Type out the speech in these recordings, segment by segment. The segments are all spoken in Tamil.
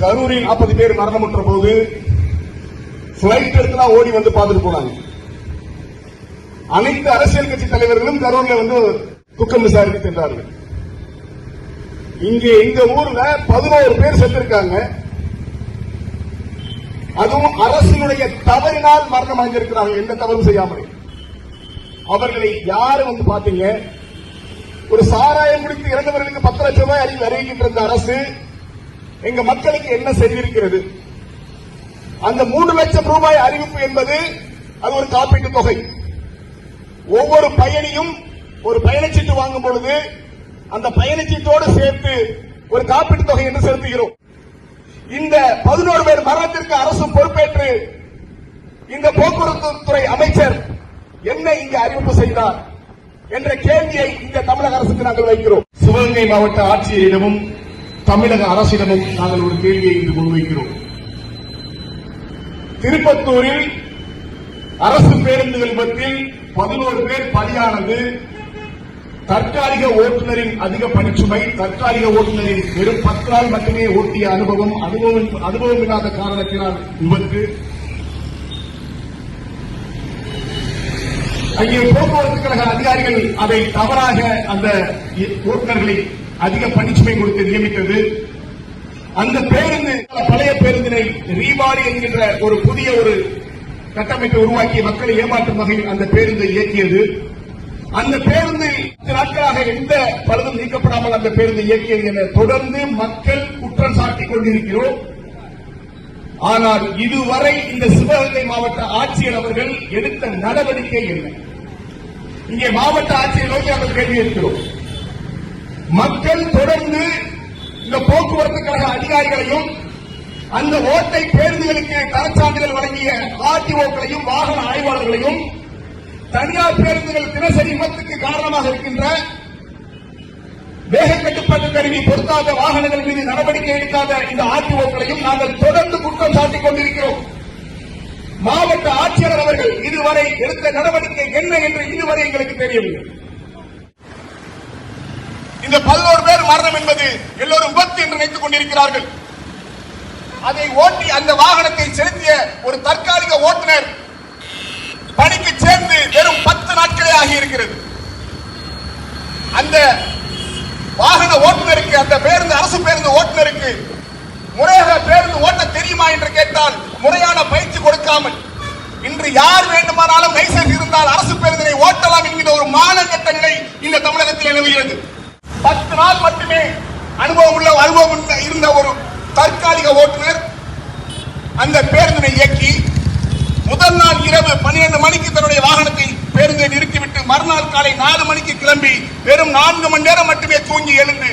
கரூரில் நாற்பது பேர் மரணமுற்ற போது பிளைட் எடுத்துலாம் ஓடி வந்து பார்த்துட்டு போனாங்க. அனைத்து அரசியல் கட்சி தலைவர்களும் கரூர்ல வந்து துக்கம் விசாரித்து சென்றார்கள். இங்கே இந்த ஊர்ல பதினோரு பேர் செத்திருக்காங்க அதுவும் அரசினுடைய தவறினால் மரணம் அடைஞ்சிருக்கிறாங்க எந்த தவறும் செய்யாமல். அவர்களை யாரு வந்து பாத்தீங்க ஒரு சாராயம் குடித்து இறந்தவர்களுக்கு பத்து லட்சம் ரூபாய் அறிவு அறிவிக்கின்ற அரசு எங்க மக்களுக்கு என்ன செய்திருக்கிறது அந்த மூன்று லட்சம் ரூபாய் அறிவிப்பு என்பது அது ஒரு காப்பீட்டு தொகை. ஒவ்வொரு பயணியும் ஒரு பயணச்சீட்டு வாங்கும் பொழுது அந்த பயணச்சீட்டோடு சேர்த்து ஒரு காப்பீட்டு தொகை என்று செலுத்துகிறோம். இந்த பதினோரு பேர் மரணத்திற்கு அரசு பொறுப்பேற்று இந்த போக்குவரத்து துறை அமைச்சர் என்ன இங்கு அறிவிப்பு செய்தார் என்ற கேள்வியை இந்த தமிழக அரசுக்கு நாங்கள் வைக்கிறோம். சிவகங்கை மாவட்ட ஆட்சியரிடமும் தமிழக அரசிடமும் நாங்கள் ஒரு கேள்வியை இன்று முன்வைக்கிறோம். திருப்பத்தூரில் அரசு பேருந்துகள் விபத்தில் பதினோரு பேர் பலியானது. தற்காலிக ஓட்டுநரின் அதிக பணிச்சுமை தற்காலிக ஓட்டுநரின் வெறும் பத்து நாள் மட்டுமே ஓட்டிய அனுபவம் அனுபவம் அனுபவம் இல்லாத காரணத்தினால் விபத்து அங்கே போக்குவரத்து கழக அதிகாரிகள் அதை தவறாக அந்த ஓட்டுநர்களை அதிக பணிச்சுமை கொடுத்து நியமி அந்த பேருந்து பழைய பேருந்தினை ரீபாரி என்கின்ற ஒரு புதிய ஒரு கட்டமைப்பை உருவாக்கி மக்களை ஏமாற்றும் வகையில் அந்த பேருந்தை இயக்கியது. அந்த பேருந்து நாட்களாக எந்த பழுதும் நீக்கப்படாமல் அந்த பேருந்தை இயக்கியது என தொடர்ந்து மக்கள் குற்றம் சாட்டிக் கொண்டிருக்கிறோம். ஆனால் இதுவரை இந்த சிவகங்கை மாவட்ட ஆட்சியர் அவர்கள் எடுத்த நடவடிக்கை என்ன? இங்கே மாவட்ட ஆட்சியர் நோக்கி நாங்கள் கேள்வி இருக்கிறோம் மக்கள் தொடர்ந்து இந்த போக்குவரத்து கழக அதிகாரிகளையும் அந்த ஓட்டை பேருந்துகளுக்கு தரச்சான்றிதழ் வழங்கிய ஆர்டிஓக்களையும் வாகன ஆய்வாளர்களையும் தனியார் பேருந்துகள் தினசரி விபத்துக்கு காரணமாக இருக்கின்ற வேக கட்டுப்பாட்டு கருவி பொருத்தாத வாகனங்கள் மீது நடவடிக்கை எடுக்காத இந்த ஆர்டிஓக்களையும் நாங்கள் தொடர்ந்து குற்றம் சாட்டிக் கொண்டிருக்கிறோம். மாவட்ட ஆட்சியாளர் அவர்கள் இதுவரை எடுத்த நடவடிக்கை என்ன என்று இதுவரை எங்களுக்கு தெரியவில்லை. இந்த பதினோரு பேர் மரணம் என்பது எல்லோரும் விபத்து என்று நினைத்துக் கொண்டிருக்கிறார்கள். அதை ஓட்டி அந்த வாகனத்தை செலுத்திய ஒரு தற்காலிக ஓட்டுநர் பணிக்கு சேர்ந்து வெறும் பத்து நாட்களே ஆகி இருக்கிறது அந்த வாகன ஓட்டுநருக்கு அந்த பேருந்து அரசு பேருந்து ஓட்டுநருக்கு முறையாக பேருந்து ஓட்ட தெரியுமா என்று கேட்டால் முறையான பயிற்சி கொடுக்காமல் இன்று யார் வேண்டுமானாலும் லைசன்ஸ் இருந்தால் அரசு பேருந்தினை ஓட்டலாம் என்கிற ஒரு மானங்கட்ட நிலை இந்த தமிழகத்தில் நிலவுகிறது. பத்து நாள் மட்டுமே அனுபவம் உள்ள அனுபவம் உள்ள- இருந்த ஒரு தற்காலிக ஓட்டுநர் அந்த பேருந்தினை இயக்கி முதல் நாள் இரவு பன்னிரண்டு மணிக்கு தன்னுடைய வாகனத்தை பேருந்தை நிறுத்திவிட்டு மறுநாள் காலை நாலு மணிக்கு கிளம்பி வெறும் நான்கு மணி நேரம் மட்டுமே தூங்கி எழுந்து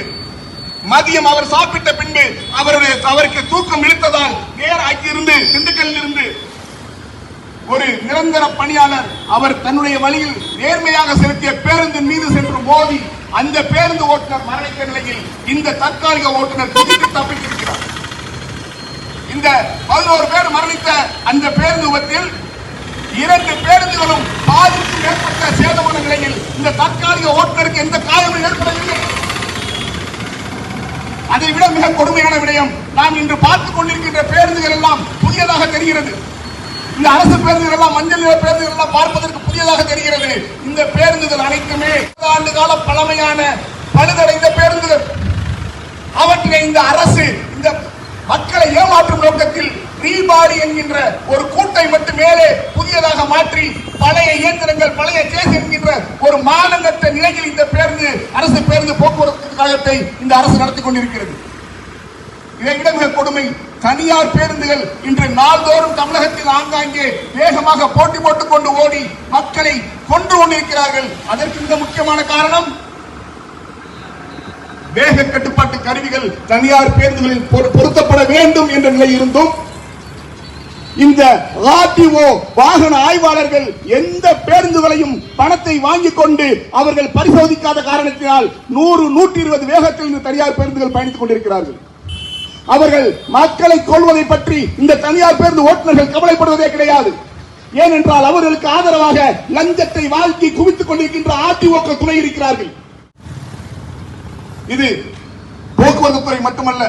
மதியம் அவர் சாப்பிட்ட பின்பு அவருடைய அவருக்கு தூக்கம் இழுத்ததால் நேர அங்கிருந்து திண்டுக்கல்லில் இருந்து ஒரு நிரந்தர பணியாளர் அவர் தன்னுடைய வழியில் நேர்மையாக செலுத்திய பேருந்தின் மீது சென்று மோதி அந்த பேருந்து ஓட்டுநர் மரணித்த நிலையில் இந்த தற்காலிக ஓட்டுநர் குதித்து தப்பித்திருக்கிறார். இந்த பதினோரு பேர் மரணித்த அந்த பேருந்து விபத்தில் இரண்டு பேருந்துகளும் பாதிப்பு மேற்பட்ட சேதமான நிலையில் இந்த தற்காலிக ஓட்டுநருக்கு எந்த காயமும் ஏற்படவில்லை. அதை விட மிக கொடுமையான விடயம் நாம் இன்று பார்த்துக் கொண்டிருக்கின்ற பேருந்துகள் எல்லாம் புதியதாக தெரிகிறது. இந்த அரசு பேருந்துகள் எல்லாம் மஞ்சள் நிற பேருந்துகள் எல்லாம் பார்ப்பதற்கு புதியதாக தெரிகிறது. இந்த பேருந்துகள் அனைத்துமே ஆண்டு கால பழமையான பழுதடைந்த பேருந்துகள். அவற்றை இந்த அரசு இந்த மக்களை ஏமாற்றும் நோக்கத்தில் ரீபாடி என்கின்ற ஒரு கூட்டை மட்டும் மேலே புதியதாக மாற்றி பழைய இயந்திரங்கள் பழைய கேஸ் என்கின்ற ஒரு மானங்கட்ட நிலையில் இந்த பேருந்து அரசு பேருந்து போக்குவரத்து கழகத்தை இந்த அரசு நடத்தி கொண்டிருக்கிறது. இதை விட மிக கொடுமை தனியார் பேருந்துகள் இன்று நாள்தோறும் தமிழகத்தில் ஆங்காங்கே வேகமாக போட்டி போட்டுக் கொண்டு ஓடி மக்களை கொன்று கொண்டிருக்கிறார்கள். அதற்கு இந்த முக்கியமான காரணம் வேக கட்டுப்பாட்டு கருவிகள் தனியார் பேருந்துகளில் பொருத்தப்பட வேண்டும் என்ற நிலை இருந்தும் இந்த ஆர்டிஓ வாகன ஆய்வாளர்கள் எந்த பேருந்துகளையும் பணத்தை வாங்கிக் கொண்டு அவர்கள் பரிசோதிக்காத காரணத்தினால் நூறு நூற்றி இருபது வேகத்தில் இந்த தனியார் பேருந்துகள் பயணித்துக் கொண்டிருக்கிறார்கள். அவர்கள் மக்களை கொள்வதை பற்றி இந்த தனியார் பேருந்து ஓட்டுநர்கள் கவலைப்படுவதே கிடையாது. ஏனென்றால் அவர்களுக்கு ஆதரவாக லஞ்சத்தை வாழ்க்கை குவித்துக் கொண்டிருக்கின்ற அதிமுக துணை இருக்கிறார்கள். இது போக்குவரத்து துறை மட்டுமல்ல.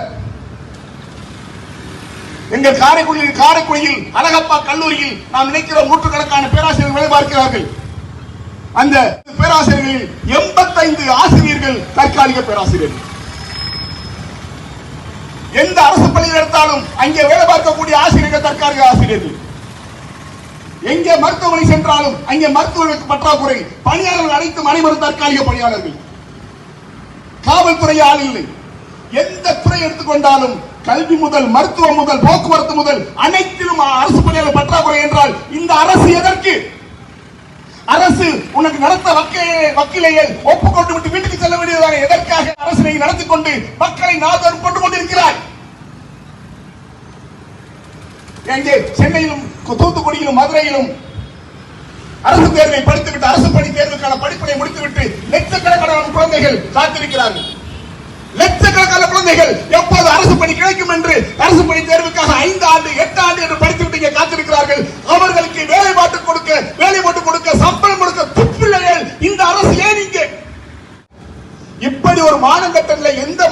எங்கள் காரைக்குடியில் காரைக்குடியில் அழகப்பா கல்லூரியில் நாம் நினைக்கிற நூற்றுக்கணக்கான பேராசிரியர்கள் வேலை பார்க்கிறார்கள். அந்த பேராசிரியர்களில் எண்பத்தைந்து ஆசிரியர்கள் தற்காலிக பேராசிரியர்கள். எந்த அரசு பள்ளியில் எடுத்தாலும் அங்கே வேலை பார்க்கக்கூடிய ஆசிரியர்கள் தற்காலிக ஆசிரியர்கள். எங்கே மருத்துவமனை சென்றாலும் அங்கே மருத்துவர்களுக்கு பற்றாக்குறை பணியாளர்கள் அனைத்தும் அனைவரும் தற்காலிக பணியாளர்கள். காவல்துறை ஆள் இல்லை. எந்த துறை எடுத்துக்கொண்டாலும் கல்வி முதல் மருத்துவம் முதல் போக்குவரத்து முதல் அனைத்திலும் அரசு பணியாளர் பற்றாக்குறை என்றால் இந்த அரசு எதற்கு? அரசு உனக்கு நடத்த வக்கீலே வக்கீலையை. ஒப்புக்கொண்டு விட்டு வீட்டுக்கு செல்ல வேண்டியதாக எதற்காக அரசினை நடத்தி கொண்டு மக்களை நாதர் கொண்டு கொண்டிருக்கிறாய் எங்கே? சென்னையிலும் தூத்துக்குடியிலும் மதுரையிலும். அரசு தேர்வை படித்துவிட்டு அரசு பணி தேர்வுக்கான படிப்பினை முடித்துவிட்டு லட்சக்கணக்கான குழந்தைகள் காத்திருக்கிறார்கள். லட்சக்கணக்கான குழந்தைகள் எப்போது அரசு பணி கிடைக்கும் என்று அரசு பணி தேர்வுக்காக ஐந்து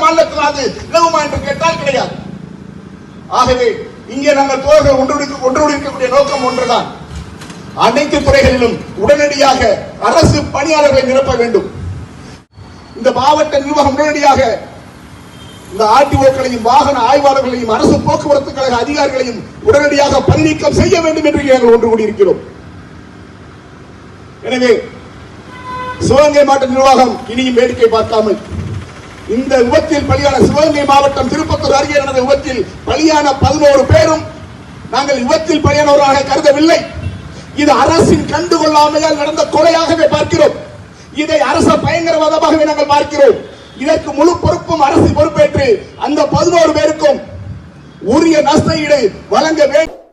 மாநிலத்திலாவது நிலவுமா என்று கேட்டால் கிடையாது. ஆகவே இங்கே நாங்கள் தோழர்கள் ஒன்று ஒன்று இருக்கக்கூடிய நோக்கம் ஒன்றுதான். அனைத்து துறைகளிலும் உடனடியாக அரசு பணியாளர்களை நிரப்ப வேண்டும். இந்த மாவட்ட நிர்வாகம் உடனடியாக இந்த ஆர்டிஓக்களையும் வாகன ஆய்வாளர்களையும் அரசு போக்குவரத்து கழக அதிகாரிகளையும் உடனடியாக பணிநீக்கம் செய்ய வேண்டும் என்று நாங்கள் ஒன்று கூடியிருக்கிறோம். எனவே சிவகங்கை மாவட்ட நிர்வாகம் இனியும் வேடிக்கை பார்க்காமல் இந்த விபத்தில் பலியான சிவகங்கை மாவட்டம் திருப்பத்தூர் அருகே நடந்த விபத்தில் பலியான பதினோரு பேரும் நாங்கள் விபத்தில் பலியானவராக கருதவில்லை. இது அரசின் கண்டுகொள்ளாமையால் நடந்த கொலையாகவே பார்க்கிறோம். இதை அரச பயங்கரவாதமாகவே நாங்கள் பார்க்கிறோம். இதற்கு முழு பொறுப்பும் அரசு பொறுப்பேற்று அந்த பதினோரு பேருக்கும் உரிய நஷ்ட ஈடு வழங்க வேண்டும்.